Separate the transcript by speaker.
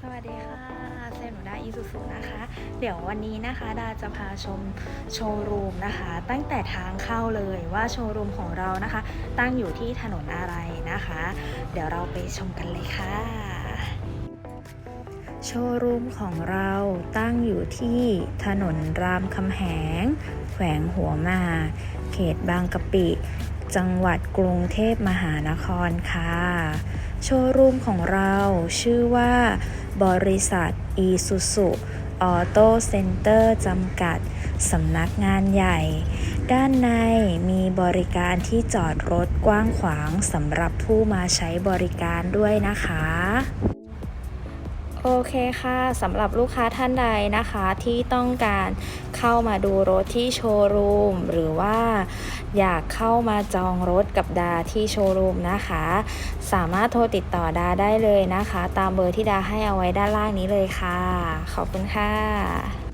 Speaker 1: สวัสดีค่ะเซลหนูดาอีซูซูนะคะ เดี๋ยววันนี้นะคะดาจะพาชมโชว์รูมนะคะ ตั้งแต่ทางเข้าเลยว่าโชว์รูมของเรานะคะ ตั้งอยู่ที่ถนนอะไรนะคะ เดี๋ยวเราไปชมกันเลยค่ะ โชว์รูมของเราตั้งอยู่ที่ถนนรามคำแหง แขวงหัวหมา เขตบางกะปิ จังหวัดกรุงเทพมหานครค่ะ โชว์รูมของเราชื่อว่า บริษัทอีซูซูออโต้เซ็นเตอร์จำกัดสำนักงานใหญ่ ด้านในมีบริการที่จอดรถกว้างขวางสำหรับผู้มาใช้บริการด้วยนะคะ โอเคค่ะสำหรับลูกค้าท่านใดนะคะที่ต้องการเข้ามาดูรถที่โชว์รูม หรือว่า อยากเข้ามาจองรถกับดาที่โชว์รูมนะคะ สามารถโทรติดต่อดาได้เลยนะคะ ตามเบอร์ที่ดาให้เอาไว้ด้านล่างนี้เลยค่ะ ขอบคุณค่ะ